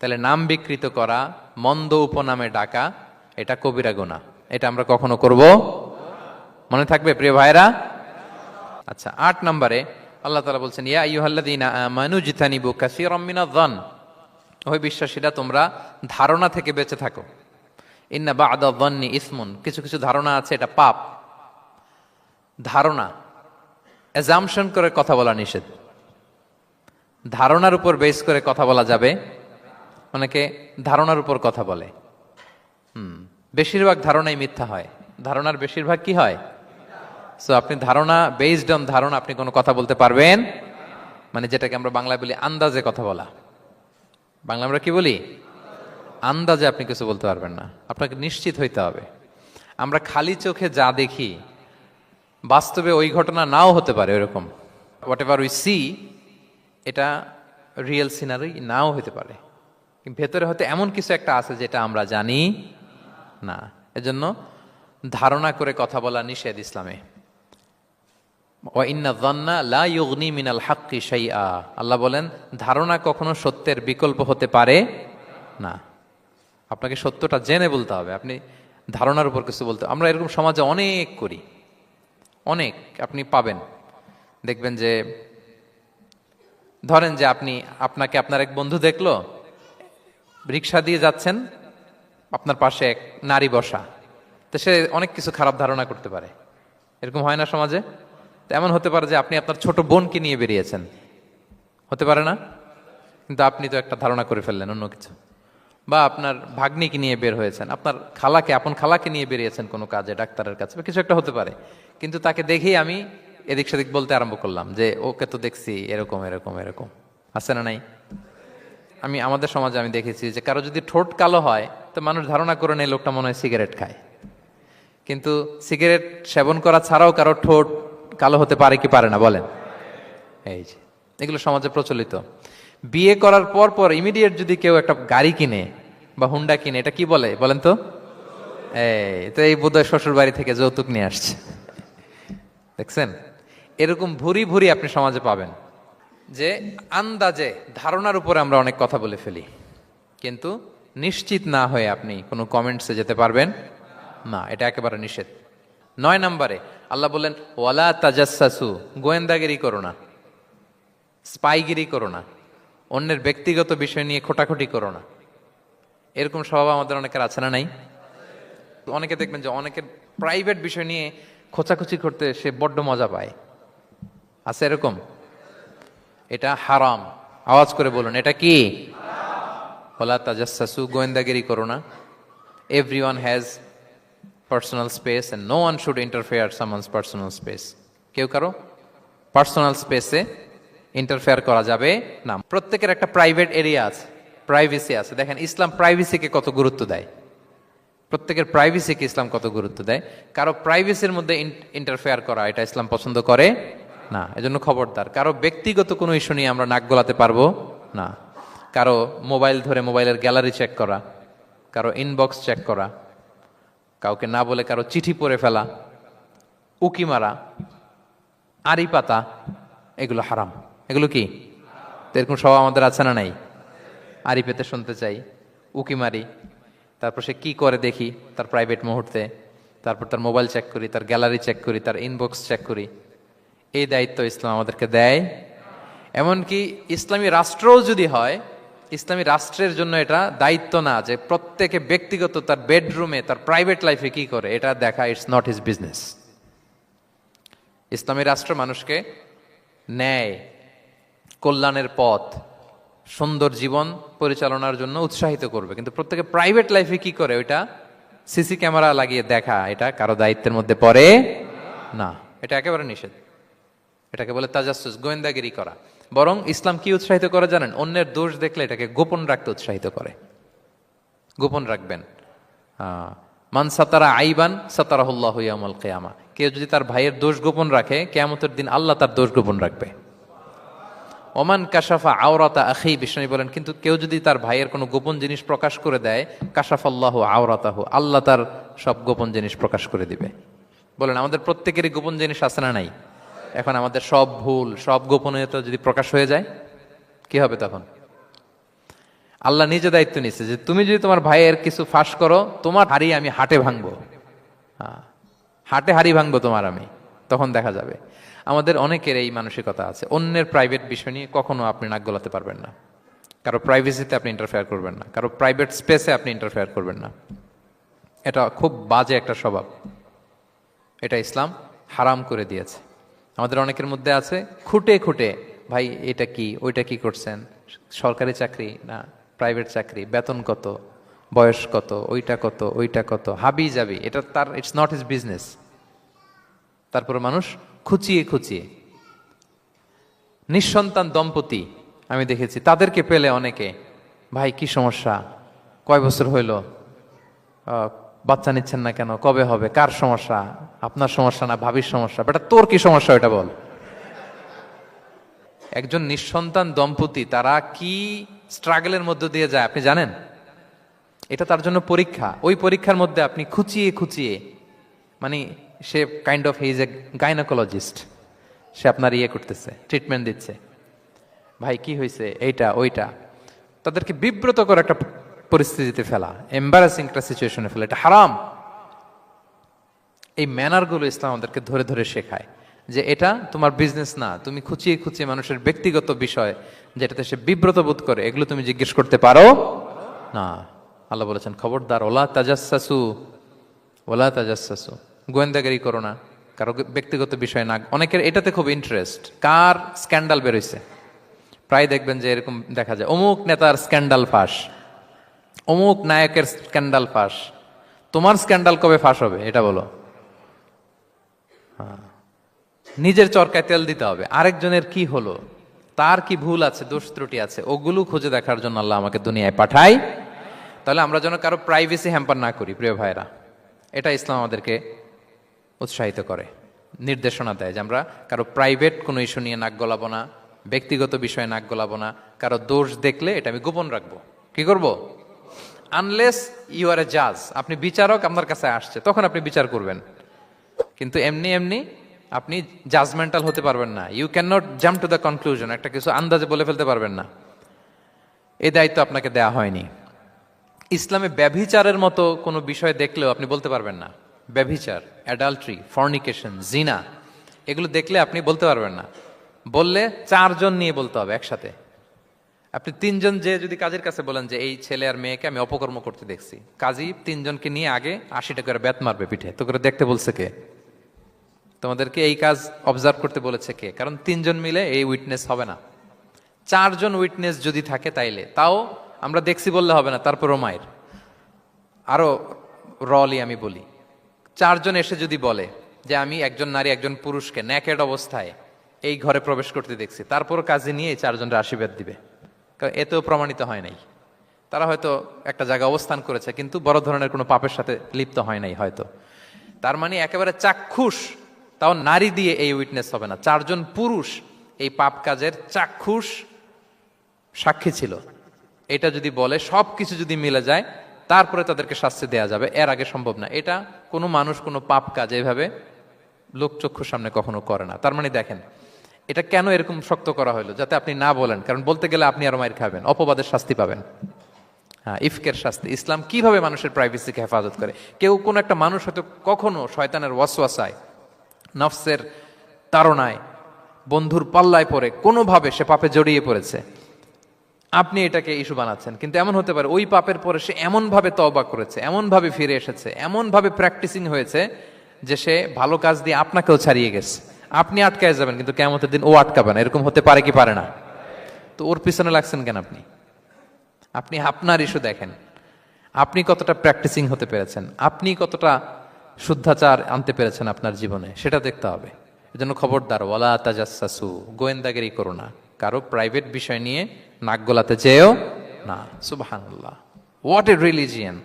তাহলে নাম বিকৃত করা, মন্দ উপনামে ডাকা, এটা কবিরা গুনাহ। এটা আমরা কখনো করব? মনে থাকবে প্রিয় ভাইরা আচ্ছা আট নম্বরে আল্লাহ তালা বলছেন, ইয়া ইউহাল্লাদিনা আমানু জিতানিবু কাসীরাম মিনায-যন ওই বিশ্বাসীরা, তোমরা ধারণা থেকে বেঁচে থাকো। ইন্না বা'দা যন্নি ইসমুন। কিছু কিছু ধারণা আছে, এটা পাপ। ধারণা অ্যাজামশন করে কথা বলা নিষেধ। ধারণার উপর বেস করে কথা বলা যাবে। অনেকে ধারণার উপর কথা বলে। হুম, বেশিরভাগ ধারণাই মিথ্যা হয়। ধারণার বেশিরভাগ কি হয়? সো আপনি ধারণা বেসড অন ধারণা, আপনি কোনো কথা বলতে পারবেন? মানে যেটাকে আমরা বাংলায় বলি আন্দাজে কথা বলা। বাংলা আমরা কি বলি? আন্দাজে আপনি কিছু বলতে পারবেন না। আপনাকে নিশ্চিত হইতে হবে। আমরা খালি চোখে যা দেখি, বাস্তবে ওই ঘটনা নাও হতে পারে ওইরকম। হোয়াট এভার উই সি এটা রিয়েল সিনারি নাও হতে পারে। ভেতরে হয়তো এমন কিছু একটা আছে যেটা আমরা জানি না। এজন্য ধারণা করে কথা বলা নিষেধ ইসলামে। মিনাল আল্লাহ বলেন, ধারণা কখনো সত্যের বিকল্প হতে পারে না। আপনাকে সত্যটা জেনে বলতে হবে। আপনি ধারণার উপর কিছু বলতে আমরা এরকম সমাজে অনেক করি। অনেক, আপনি পাবেন। দেখবেন যে, ধরেন যে আপনি, আপনাকে আপনার এক বন্ধু দেখল রিক্সা দিয়ে যাচ্ছেন, আপনার পাশে এক নারী বসা। তো সে অনেক কিছু খারাপ ধারণা করতে পারে। এরকম হয় না সমাজে? এমন হতে পারে যে আপনি আপনার ছোট বোনকে নিয়ে বেরিয়েছেন। হতে পারে না? কিন্তু আপনি তো একটা ধারণা করে ফেললেন, অন্য কিছু। বা আপনার ভাগ্নিকে নিয়ে বের হয়েছেন। আপনার খালাকে, আপন খালাকে নিয়ে বেরিয়েছেন কোনো কাজে, ডাক্তারের কাছে, বা কিছু একটা হতে পারে। কিন্তু তাকে দেখেই আমি এদিক সেদিক বলতে আরম্ভ করলাম যে, ওকে তো দেখছি, এরকম এরকম এরকম। আছে না নাই? আমি, আমাদের সমাজে আমি দেখেছি যে কারও যদি ঠোঁট কালো হয়, তো মানুষ ধারণা করে নেই লোকটা মনে হয় সিগারেট খায়। কিন্তু সিগারেট সেবন করা ছাড়াও কারও ঠোঁট কালো হতে পারে কি পারে না, বলেন। এই যে, এগুলো সমাজে প্রচলিত। বিয়ে করার পর পর ইমিডিয়েট যদি কেউ একটা গাড়ি কিনে বা হুন্ডা কিনে, এটা কি বলে, বলেন তো? এই তো এই বোধহয় শ্বশুর বাড়ি থেকে যৌতুক নিয়ে আসছে। দেখছেন? এরকম ভুরি ভুরি আপনি সমাজে পাবেন। যে আন্দাজে, ধারণার উপরে আমরা অনেক কথা বলে ফেলি। কিন্তু নিশ্চিত না হয়ে আপনি কোনো কমেন্টসে যেতে পারবেন না, এটা একেবারে নিষেধ। নয় নম্বরে, আল্লাহ বললেন, ওয়ালা তাজাসু গোয়েন্দাগিরি করো না। স্পাইগিরি করো না। অন্যের ব্যক্তিগত বিষয় নিয়ে খোটাখুটি করো না। এরকম স্বভাব আমাদের অনেকের আছে না নাই? অনেকে দেখবেন যে অনেকের প্রাইভেট বিষয় নিয়ে খোঁচাখুচি করতে সে বড্ড মজা পায়। আছে এরকম? এটা হারাম। আওয়াজ করে বলুন, এটা কি? হলা তাজাসু গোয়েন্দাগিরি করো না। Every one has personal space no one should interfere summons personal space কেউ কারও পার্সোনাল স্পেসে ইন্টারফেয়ার করা যাবে না। প্রত্যেকের একটা প্রাইভেট এরিয়া আছে প্রাইভেসি আছে। দেখেন, ইসলাম প্রাইভেসিকে কত গুরুত্ব দেয়? প্রত্যেকের প্রাইভেসিকে ইসলাম কত গুরুত্ব দেয়? কারও প্রাইভেসির মধ্যে ইন্টারফেয়ার করা, এটা ইসলাম পছন্দ করে না, এজন্য খবরদার। কারও ব্যক্তিগত কোনো ইস্যু নিয়ে আমরা নাক গলাতে পারব না। কারও মোবাইল ধরে মোবাইলের গ্যালারি চেক করা, কারও ইনবক্স চেক করা, কাউকে না বলে কারও চিঠি পড়ে ফেলা, উকি মারা, আড়ি পাতা, এগুলো হারাম। এগুলো কি? এরকম সব আমাদের আছে না নাই? আড়ি পেতে শুনতে চাই, উকি মারি, তারপর সে কি করে দেখি? তার প্রাইভেট মুহূর্তে, তারপর তার মোবাইল চেক করি, তার গ্যালারি চেক করি, তার ইনবক্স চেক করি। এই দায়িত্ব ইসলাম আমাদেরকে দেয়। এমনকি ইসলামী রাষ্ট্রও যদি হয়, ইসলামী রাষ্ট্রের জন্য এটা দায়িত্ব না যে প্রত্যেকে ব্যক্তিগত তার বেডরুমে, তার প্রাইভেট লাইফে কি করে, এটা দেখা ইটস নট হিজ বিজনেস। ইসলামী রাষ্ট্র মানুষকে ন্যায়, কল্যাণের পথ, সুন্দর জীবন পরিচালনার জন্য উৎসাহিত করবে। কিন্তু প্রত্যেকে প্রাইভেট লাইফে কি করে ওইটা? সিসি ক্যামেরা লাগিয়ে দেখা, এটা কারও দায়িত্বের মধ্যে পড়ে না। এটা একেবারে নিষেধ। এটাকে বলে তাজাসুস, গোয়েন্দাগিরি করা। বরং ইসলাম কি উৎসাহিত করে জানেন? অন্যের দোষ দেখলে এটাকে গোপন রাখতে উৎসাহিত করে। গোপন রাখবেন। মান সাতারা আইবান, সাতারাহুল্লাহ ইয়ামল কেয়ামা। কেউ যদি তার ভাইয়ের দোষ গোপন রাখে, কেয়ামতের দিন আল্লাহ তার দোষ গোপন রাখবে। ওমান কাশাফা আওরাতা আখি, বিষ্ণু বলেন, কিন্তু কেউ যদি তার ভাইয়ের কোনো গোপন জিনিস প্রকাশ করে দেয়, কাশাফাল্লাহ আওরাতাহ, আল্লাহ তার সব গোপন জিনিস প্রকাশ করে দিবে। বলেন, আমাদের প্রত্যেকেরই গোপন জিনিস আছে না নাই? এখন আমাদের সব ভুল, সব গোপনীয়তা যদি প্রকাশ হয়ে যায়, কি হবে তখন? আল্লাহ নিজে দায়িত্ব নিচ্ছে যে তুমি যদি তোমার ভাইয়ের কিছু ফাঁস করো, তোমার হাড়ি আমি হাটে ভাঙবো। হ্যাঁ হাটে হাড়ি ভাঙবো তোমার আমি, তখন দেখা যাবে। আমাদের অনেকের এই মানসিকতা আছে। অন্যের প্রাইভেট বিষয় নিয়ে কখনো আপনি নাক গলাতে পারবেন না। কারও প্রাইভেসিতে আপনি ইন্টারফেয়ার করবেন না। কারও প্রাইভেট স্পেসে আপনি ইন্টারফেয়ার করবেন না। এটা খুব বাজে একটা স্বভাব। এটা ইসলাম হারাম করে দিয়েছে। আমাদের অনেকের মধ্যে আছে, খুঁটে খুঁটে, ভাই, এটা কি? ওইটা কি করছেন? সরকারি চাকরি না প্রাইভেট চাকরি? বেতন কত? বয়স কত? ওইটা কত? ওইটা কত? হাবি যাবি। এটা তার ইটস নট ইজ বিজনেস তারপরে মানুষ খুচিয়ে খুচিয়ে। নিঃসন্তান দম্পতি, আমি দেখেছি, তাদেরকে পেলে অনেকে, ভাই, কি সমস্যা? কয় বছর হইল? বাচ্চা নিচ্ছেন না কেন? কবে হবে? কার সমস্যা? আপনার সমস্যা না ভাবির সমস্যা? বেটা, তোর কি সমস্যা এটা বল। একজন নিঃসন্তান দম্পতি, তারা কি স্ট্রাগলের মধ্য দিয়ে যায় আপনি জানেন? এটা তার জন্য পরীক্ষা। ওই পরীক্ষার মধ্যে আপনি খুচিয়ে খুচিয়ে মানে সে kind of his a gynaecologist সে আপনার ইয়ে করতেছে ট্রিটমেন্ট দিচ্ছে। ভাই, কি হয়েছে এইটা, ওইটা। তাদেরকে বিব্রত করে একটা পরিস্থিতিতে ফেলা এম্বারাসিং একটা সিচুয়েশনে ফেলা, এটা হারাম। এই ম্যানারগুলো ইসলাম আমাদেরকে ধরে ধরে শেখায় যে এটা তোমার বিজনেস না, তুমি খুঁচিয়ে খুঁচিয়ে মানুষের ব্যক্তিগত বিষয় যেটাতে সে বিব্রত বোধ করে, এগুলো তুমি জিজ্ঞেস করতে পারো? না। আল্লাহ বলেছেন, খবরদার, ওলা তাজাসু ওলা তাজাসু গোয়েন্দাগারি করো না, কারও ব্যক্তিগত বিষয় না। অনেকের এটাতে খুব ইন্টারেস্ট কার স্ক্যান্ডাল বেরোইছে? প্রায় দেখবেন যে এরকম দেখা যায়, অমুক নেতার স্ক্যান্ডাল ফাঁস। অমুক নায়কের স্ক্যান্ডাল ফাঁস। তোমার স্ক্যান্ডাল কবে ফাঁস হবে, এটা বলো। হ্যাঁ। নিজের চরকায় তেল দিতে হবে। আরেকজনের কি হলো? তার কি ভুল আছে, দোষ ত্রুটি আছে, ওগুলো খুঁজে দেখার জন্য আল্লাহ আমাকে দুনিয়ায় পাঠায়। তাহলে আমরা যেন কারও প্রাইভেসি হ্যাম্পার না করি, প্রিয় ভাইরা এটা ইসলাম আমাদেরকে উৎসাহিত করে, নির্দেশনা দেয় যে আমরা কারও প্রাইভেট কোনো ইস্যু নিয়ে নাক গলাবো না, ব্যক্তিগত বিষয়ে নাক গলাবো না, কারও দোষ দেখলে এটা আমি গোপন রাখব। কি করব? আনলেস ইউ আর এ জাজ আপনি বিচারক আপনার কাছে আসছে, তখন আপনি বিচার করবেন। কিন্তু এমনি এমনি আপনি জাজমেন্টাল হতে পারবেন না। You can not jump to the conclusion একটা কিছু আন্দাজে বলে ফেলতে পারবেন না। এই দায়িত্ব আপনাকে দেয়া হয়নি। ইসলামে ব্যভিচারের মতো কোনো বিষয় দেখলেও আপনি বলতে পারবেন না। ব্যভিচার অ্যাডাল্ট্রি ফর্নিকেশন জিনা এগুলো দেখলে আপনি বলতে পারবেন না। বললে চারজন নিয়ে বলতে হবে একসাথে। আপনি তিনজন যে যদি কাজের কাছে বলেন যে এই ছেলে আর মেয়েকে আমি অপকর্ম করতে দেখছি, কাজী তিনজনকে নিয়ে আগে আশি টাকা করে বেত মারবে পিঠে। তো করে দেখতে বলছে কে? তোমাদেরকে এই কাজ অবজার্ভ করতে বলেছে কে? কারণ তিনজন মিলে এই উইটনেস হবে না। চারজন উইটনেস যদি থাকে তাইলে। তাও আমরা দেখছি বললে হবে না, তারপরও মায়ের। আরও রলি আমি বলি। চারজন এসে যদি বলে যে আমি একজন নারী, একজন পুরুষকে ন্যাকেড অবস্থায় এই ঘরে প্রবেশ করতে দেখছি তারপর কাজে নিয়ে চারজনরা আশীর্বাদ দিবে। কারণ এতেও প্রমাণিত হয় নাই। তারা হয়তো একটা জায়গায় অবস্থান করেছে, কিন্তু বড় ধরনের কোনো পাপের সাথে লিপ্ত হয় নাই হয়তো। তার মানে একেবারে চাক্ষুষ, তাও নারী দিয়ে এই উইটনেস হবে না। চারজন পুরুষ এই পাপ কাজের চাক্ষুষ সাক্ষী ছিল। এটা যদি বলে সব কিছু যদি মিলে যায়, তারপরে তাদেরকে শাস্তি দেয়া যাবে। এর আগে সম্ভব না। এটা কোনো মানুষ কোনো পাপ কাজ এভাবে লোকচক্ষুর সামনে কখনো করে না। তার মানে দেখেন এটা কেন এরকম শক্ত করা হলো? যাতে আপনি না বলেন। কারণ বলতে গেলে আপনি আরও মায়ের খাবেন। অপবাদের শাস্তি পাবেন। হ্যাঁ ইফকের শাস্তি। ইসলাম কীভাবে মানুষের প্রাইভেসিকে হেফাজত করে? কেউ কোন একটা মানুষ হয়তো কখনো শয়তানের ওয়াসওয়াসায়, নফসের তাড়নায়, বন্ধুর পাল্লায় পড়ে, কোনোভাবে সে পাপে জড়িয়ে পড়েছে। আপনি এটাকে ইস্যু বানাচ্ছেন। কিন্তু এমন হতে পারে, ওই পাপের পরে সে এমনভাবে তওবা করেছে, এমনভাবে ফিরে এসেছে, এমনভাবে প্র্যাকটিসিং হয়েছে যে সে ভালো কাজ দিয়ে আপনাকেও ছাড়িয়ে গেছে। আপনি আটকায় যাবেন, কিন্তু কেমতের দিন ও আটকাবে না। এরকম হতে পারে কি পারে না? তো ওর পিছনে লাগছেন কেন আপনি? আপনি আপনার ইস্যু দেখেন। আপনি কতটা প্র্যাকটিসিং হতে পেরেছেন? আপনি কতটা শুদ্ধাচার আনতে পেরেছেন আপনার জীবনে? সেটা দেখতে হবে। এজন্য খবরদার, ওয়ালা তাজাসু গোয়েন্দাগিরি করো না। কারও প্রাইভেট বিষয় নিয়ে নাক গলাতে চেয়েও না। সুবহানাল্লাহ। হোয়াট এ রিলিজিয়ান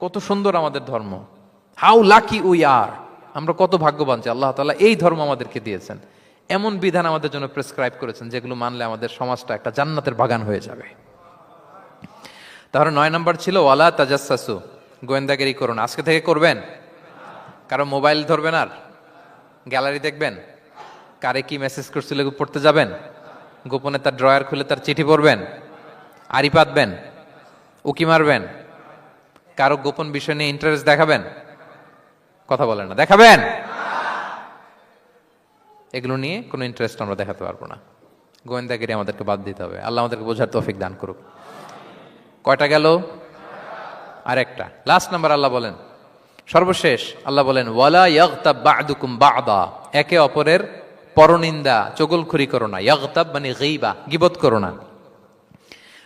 কত সুন্দর আমাদের ধর্ম। হাউ লাকি উই আর আমরা কত ভাগ্যবান যে আল্লাহ তালা এই ধর্ম আমাদেরকে দিয়েছেন। এমন বিধান আমাদের জন্য প্রেসক্রাইব করেছেন যেগুলো মানলে আমাদের সমাজটা একটা জান্নাতের বাগান হয়ে যাবে। তাহলে নয় নম্বর ছিল, ওয়ালা তাজাসু গোয়েন্দাগিরি করুন। আজকে থেকে করবেন? কারও মোবাইল ধরবেন আর? গ্যালারি দেখবেন? কারে কি মেসেজ করছিল পড়তে যাবেন? গোপনে তার ড্রয়ার খুলে তার চিঠি পড়বেন? আড়ি পাতবেন? উকি মারবেন? কারও গোপন বিষয় নিয়ে ইন্টারেস্ট দেখাবেন? কথা বলেন না। দেখাবেন? এগুলো নিয়ে কোনো ইন্টারেস্ট আমরা দেখাতে পারব না। গোয়েন্দাগিরি আমাদেরকে বাদ দিতে হবে। আল্লাহ আমাদেরকে বোঝার তৌফিক দান করুক। কয়টা গেল? আর একটা লাস্ট নাম্বার আল্লাহ বলেন। সর্বশেষ আল্লাহ বলেন, ওয়ালা ইয়াগতাব বা'দুকুম বা'দা। একে অপরের পরনিন্দা চগলখুরি করো না। ইয়াগতাব মানে গীবা, গিবত করো না।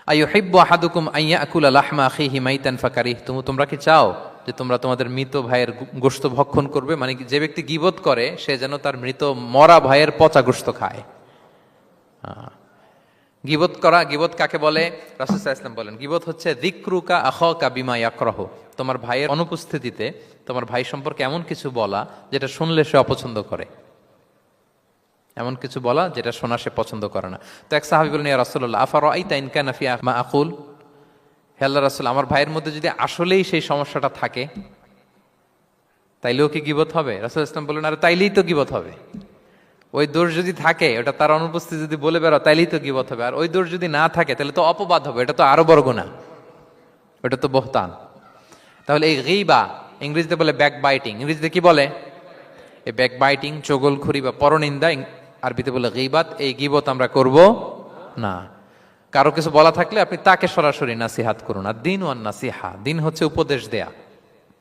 আইয়ুহিব্বু আহাদুকুম আইয়াকুলা লাহমা আখিহি মাইতান ফাকারিহ তুমি তোমরা কি চাও? যে তোমরা তোমাদের মৃত ভাইয়ের গোস্ত ভক্ষণ করবে মানে যে ব্যক্তি গিবত করে, সে যেন তার মৃত মরা ভাইয়ের পচা গোস্ত খায়। গিবত করা, গিবত কাকে বলে? রাসুসাহ ইসলাম বলেন, গিবত হচ্ছে দিক্রুকা আখকা বিমা ইয়াকরহ। তোমার ভাইয়ের অনুপস্থিতিতে তোমার ভাই সম্পর্কে এমন কিছু বলা যেটা শুনলে সে অপছন্দ করে। এমন কিছু বলা যেটা শোনা সে পছন্দ করে না। তো এক সাহাবি বলেন, ইয়া রাসূলুল্লাহ আফারা আইতা ইন কানা মা আকুল হে আল্লাহ রাসূল, আমার ভাইয়ের মধ্যে যদি আসলেই সেই সমস্যাটা থাকে, তাইলেও কি গিবত হবে? রাসূল ইসলাম বললেন, আর তাইলেই তো গিবত হবে। ওই দোষ যদি থাকে, ওটা তার অনুপস্থিতি যদি বলে বেরো তাইলেই তো গিবত হবে। আর ওই দোষ যদি না থাকে তাহলে তো অপবাদ হবে, এটা তো আরও বড় গুণা। ওটা তো বহতান। তাহলে এই গিবা ইংরেজিতে বলে ব্যাক বাইটিং ইংরেজিতে কি বলে? এই ব্যাক বাইটিং চগলখুরি বা পরনিন্দা আরবিতে বলে গিবাত, এই গিবত আমরা করব না। কারও কিছু বলা থাকলে আপনি তাকে সরাসরি নাসিহাত করুন। আর দিন ওয়ান নাসিহা, দিন হচ্ছে উপদেশ দেয়া।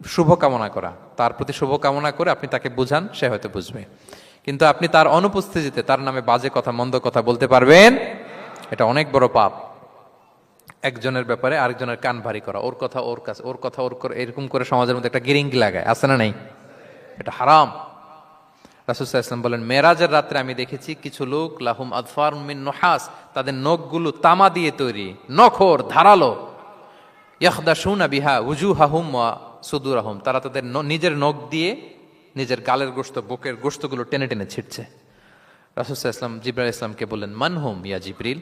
শুভ কামনা করা, তার প্রতি শুভ কামনা করে আপনি তাকে বুঝান, সে হয়তো বুঝবে। কিন্তু আপনি তার অনুপস্থিতিতে তার নামে বাজে কথা, মন্দ কথা বলতে পারবেন? এটা অনেক বড় পাপ। একজনের ব্যাপারে আরেকজনের কান ভারী করা। ওর কথা, ওর কাছে, ওর কথা, ওর করে, এরকম করে সমাজের মধ্যে একটা গিরিঙ্গি লাগায়। আছে না নেই? এটা হারাম। রাসুসাহ ইসলাম বলেন, মেরাজের রাত্রে আমি দেখেছি কিছু লোক, লাহুম আদফার মিন নোহাস, তাদের নখগুলো তামা দিয়ে তৈরি, নখর ধারালো। ইয়াখদা সুনা বিহা উজু হাহুম সুদুর আহম তারা তাদের নিজের নখ দিয়ে নিজের গালের গোস্ত বুকের গোস্তগুলো টেনে টেনে ছিটছে রাসুসাহ ইসলাম জিব্রাইল ইসলামকে বললেন মানহুম ইয়া জিব্রিল?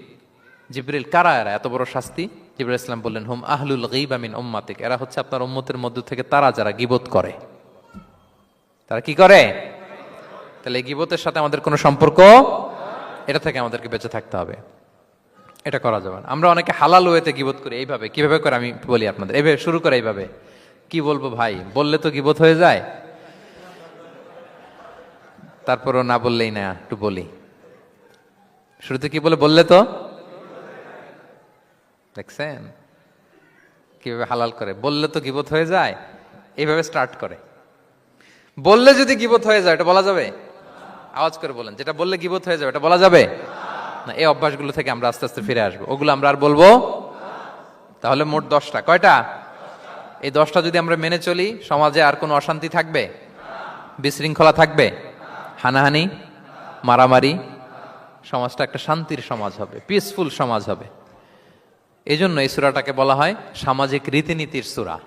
জিব্রিল কারা এরা? এত বড় শাস্তি? জিব্রাইল ইসলাম বললেন, হুম আহলুল গীবা মিন উম্মাতিক। এরা হচ্ছে আপনার ওম্মতের মধ্য থেকে তারা যারা গিবত করে। তারা কি করে? তাহলে গিবতের সাথে আমাদের কোনো সম্পর্ক? এটা থেকে আমাদেরকে বেঁচে থাকতে হবে। এটা করা যাবে আমরা অনেকে হালাল ওয়েতে গিবত করি। এইভাবে, কীভাবে করে আমি বলি আপনাদের? এইভাবে, শুরু করে এইভাবে। কি বলব ভাই? বললে তো গিবত হয়ে যায়। তারপরও না বললেই না, একটু বলি। শুরুতে কি বলে বললে তো? দেখছেন? কীভাবে হালাল করে? বললে তো গিবত হয়ে যায়। এইভাবে স্টার্ট করে। বললে যদি গিবত হয়ে যায়, এটা বলা যাবে? আওয়াজ করে বলেন, যেটা বললে গিবত হয়ে যাবে, এটা বলা যাবে? না, এই অভ্যাসগুলো থেকে আমরা আস্তে আস্তে ফিরে আসব। ওগুলো আমরা আর বলব? তাহলে মোট দশটা। কয়টা? এই দশটা যদি আমরা মেনে চলি, সমাজে আর কোনো অশান্তি থাকবে? বিশৃঙ্খলা থাকবে? হানাহানি? মারামারি? সমাজটা একটা শান্তির সমাজ হবে পিসফুল সমাজ হবে। এই জন্য এই সুরাটাকে বলা হয় সামাজিক রীতিনীতির সুরা।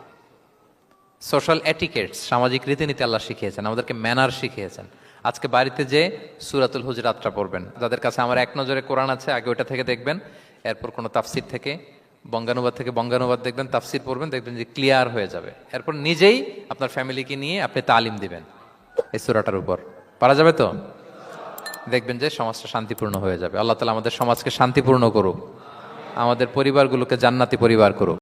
সোশ্যাল এটিকেটস সামাজিক রীতিনীতি আল্লাহ শিখিয়েছেন, আমাদেরকে ম্যানার শিখিয়েছেন। আজকে বাড়িতে যে সুরাতুল হুজরাতটা পড়বেন। যাদের কাছে আমার এক নজরে কোরআন আছে, আগে ওটা থেকে দেখবেন। এরপর কোনো তাফসির থেকে, বঙ্গানুবাদ থেকে বঙ্গানুবাদ দেখবেন, তাফসির পড়বেন, দেখবেন যে ক্লিয়ার হয়ে যাবে। এরপর নিজেই আপনার ফ্যামিলিকে নিয়ে আপনি তালিম দিবেন এই সুরাটার উপর। পারা যাবে তো? দেখবেন যে সমাজটা শান্তিপূর্ণ হয়ে যাবে। আল্লাহ তালা আমাদের সমাজকে শান্তিপূর্ণ করুক। আমাদের পরিবারগুলোকে জান্নাতি পরিবার করুক।